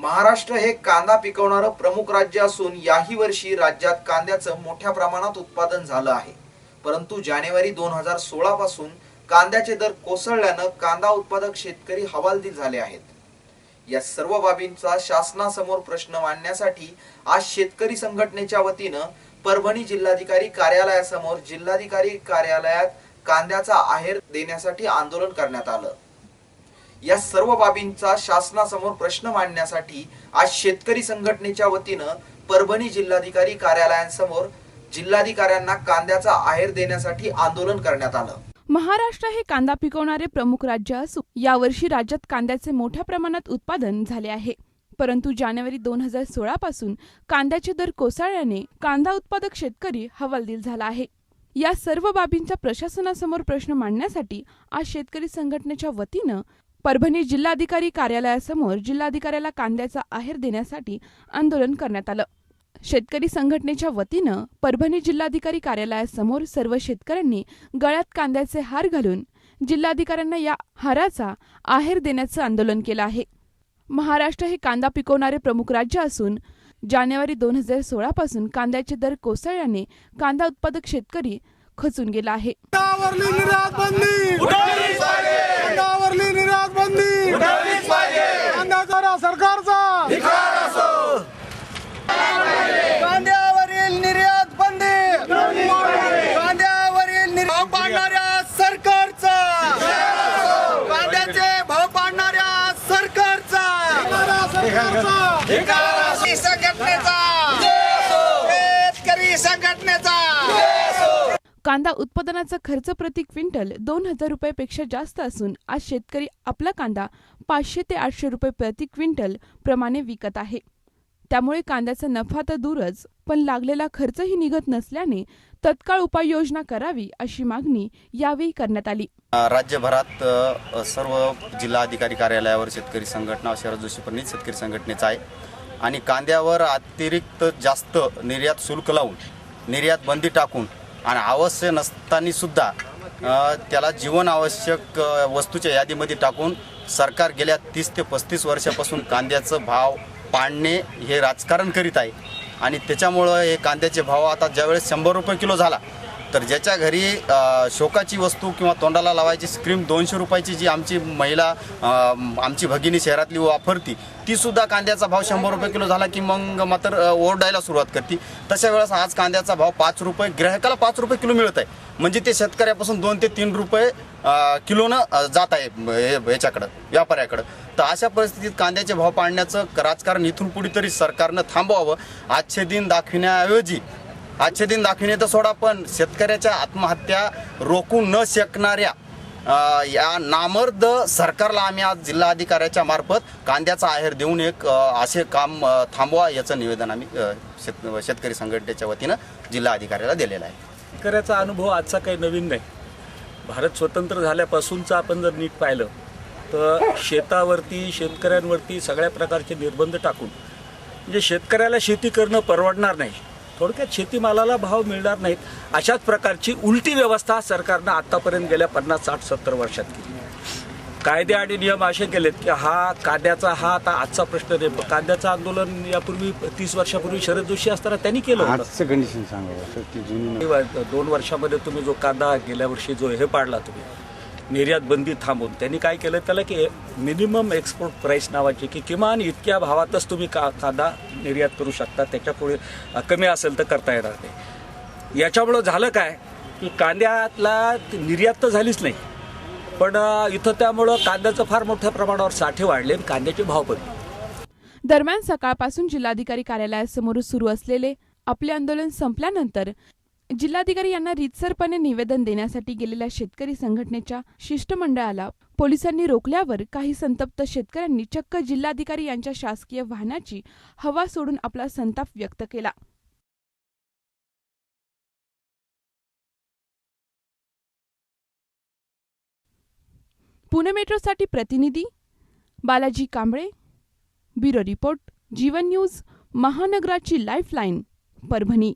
महाराष्ट्र हे कांदा पिकवणारं प्रमुख राज्य असून याही वर्षी राज्यात कांद्याचं मोठ्या प्रमाणात उत्पादन झालं आहे. परंतु जानेवारी दोन हजार सोळा पासून कांद्याचे दर कोसळल्यानं कांदा उत्पादक शेतकरी हवालदिल झाले आहेत. या सर्व बाबींचा शासनासमोर प्रश्न मांडण्यासाठी आज शेतकरी संघटनेच्या वतीनं परभणी जिल्हाधिकारी कार्यालयासमोर जिल्हाधिकारी कार्यालयात कांद्याचा आहेर देण्यासाठी आंदोलन करण्यात आलं. या सर्व बाबींचा शासनासमोर प्रश्न मांडण्यासाठी आज शेतकरी संघटनेच्या वतीनं परभणी जिल्हाधिकारी कार्यालयांसमोर जिल्हाधिकाऱ्यांना कांद्याचा आहेर देण्यासाठी आंदोलन करण्यात आलं. महाराष्ट्र हे कांदा पिकवणारे प्रमुख राज्य असून यावर्षी राज्यात कांद्याचे मोठ्या प्रमाणात उत्पादन झाले आहे. परंतु जानेवारी दोन हजार सोळा पासून कांद्याचे दर कोसळल्याने कांदा उत्पादक शेतकरी हवालदिल झाला आहे. या सर्व बाबींचा प्रशासनासमोर प्रश्न मांडण्यासाठी आज शेतकरी संघटनेच्या वतीनं परभणी जिल्हाधिकारी कार्यालयासमोर जिल्हाधिकाऱ्याला कांद्याचा आहेर देण्यासाठी आंदोलन करण्यात आलं. शेतकरी संघटनेच्या वतीनं परभणी जिल्हाधिकारी कार्यालयासमोर सर्व शेतकऱ्यांनी गळ्यात कांद्याचे हार घालून जिल्हाधिकाऱ्यांना या हाराचा आहेर देण्याचं आंदोलन केलं आहे. महाराष्ट्र हे कांदा पिकवणारे प्रमुख राज्य असून जानेवारी दोन हजार सोळा पासून कांद्याचे दर कोसळल्याने कांदा उत्पादक शेतकरी खचून गेला आहे. कांद्यावरली निर्यात बंदी कांद्याचा सरकारचा. कांद्यावरील निर्यात बंदी कांद्यावरील निर्यात पाडणाऱ्या सरकारचा. कांद्याचे भाव पाडणाऱ्या सरकारचा. संघटनेचा. शेतकरी संघटनेचा. कांदा उत्पादनाचा खर्च प्रति क्विंटल दोन हजार रुपयापेक्षा जास्त असून आज शेतकरी आपला कांदा पाचशे ते आठशे रुपये प्रति क्विंटल प्रमाणे विकत आहे. त्यामुळे कांद्याचा नफा तर दूरच पण लागलेला खर्चही निघत नसल्याने तत्काळ उपाययोजना करावी अशी मागणी यावेळी करण्यात आली. राज्यभरात सर्व जिल्हा अधिकारी कार्यालयावर शेतकरी संघटना शरद जोशी पंडित शेतकरी संघटनेचा आहे. आणि कांद्यावर अतिरिक्त जास्त निर्यात शुल्क लावून निर्यात बंदी टाकून आणि अवश्य नसताना सुद्धा त्याला जीवन आवश्यक वस्तूच्या यादीमध्ये टाकून सरकार गेल्या तीस ते पस्तीस वर्षापासून कांद्याचं भाव पाडणे हे राजकारण करीत आहे. आणि त्याच्यामुळं हे कांद्याचे भाव आता ज्यावेळेस शंभर रुपये किलो झाला तर ज्याच्या घरी शोकाची वस्तू किंवा तोंडाला लावायची स्क्रीम दोनशे रुपयाची जी आमची महिला आमची भगिनी शहरातली वापरती तीसुद्धा कांद्याचा भाव शंभर रुपये किलो झाला की मग मात्र ओरडायला सुरुवात करते. तशा वेळेस आज कांद्याचा भाव पाच रुपये ग्राहकाला पाच रुपये किलो मिळत आहे म्हणजे ते शेतकऱ्यापासून दोन ते तीन रुपये किलोनं जात आहे हे- याच्याकडं व्यापाऱ्याकडं. तर अशा परिस्थितीत कांद्याचे भाव पाडण्याचं राजकारण इथून पुढे तरी सरकारनं थांबवावं. आजचे दिन दाखविण्याऐवजी आजचे दिन दाखविणे तर सोडा पण शेतकऱ्याच्या आत्महत्या रोखू न शकणाऱ्या या नामर्द सरकारला आम्ही आज जिल्हा अधिकाऱ्याच्या मार्फत कांद्याचा आहेर देऊन एक असे काम थांबवा याचं निवेदन आम्ही शेत शेतकरी संघटनेच्या वतीनं जिल्हा अधिकाऱ्याला दिलेलं आहे. शेतकऱ्याचा अनुभव आजचा काही नवीन नाही. भारत स्वतंत्र झाल्यापासूनचं आपण जर नीट पाहिलं तर शेतावरती शेतकऱ्यांवरती सगळ्या प्रकारचे निर्बंध टाकून म्हणजे शेतकऱ्याला शेती करणं परवडणार नाही. थोडक्यात शेतीमालाला भाव मिळणार नाहीत. अशाच प्रकारची उलटी व्यवस्था सरकारनं आत्तापर्यंत गेल्या पन्नास साठ सत्तर वर्षात केली. कायदे आणि नियम असे केलेत की हा कांद्याचा हा आता आजचा प्रश्न नाही कांद्याचं आंदोलन यापूर्वी तीस वर्षापूर्वी शरद जोशी असताना त्यांनी केलं होतं. कंडिशन सांगा दोन वर्षामध्ये तुम्ही जो कांदा गेल्या वर्षी जो हे पाडला तुम्ही निर्यात बंदी थांबून. त्यांनी काय केलं? त्याला की मिनिमम एक्सपोर्ट प्राईस नावाची की किमान इतक्या भावातच तुम्ही का कांदा निर्यात करू शकता. त्याच्यापुढे कमी असेल तर करता येणार नाही. याच्यामुळं झालं काय? की कांद्यातला ती निर्यात तर झालीच नाही. पण इथं त्यामुळं कांद्याचं फार मोठ्या प्रमाणावर साठे वाढले आणि कांद्याचे भाव पडले दरम्यान सकाळपासून जिल्हाधिकारी कार्यालयासमोर सुरू असलेले आपले आंदोलन संपल्यानंतर जिल्हाधिकारी यांना रीतसरपणे निवेदन देण्यासाठी गेलेल्या शेतकरी संघटनेच्या शिष्टमंडळाला पोलिसांनी रोखल्यावर काही संतप्त शेतकऱ्यांनी चक्क जिल्हाधिकारी यांच्या शासकीय वाहनाची हवा सोडून आपला संताप व्यक्त केला. पुणे मेट्रोसाठी प्रतिनिधी Balaji Kamble bureau report Jeevan news महानगराची lifeline Parbhani.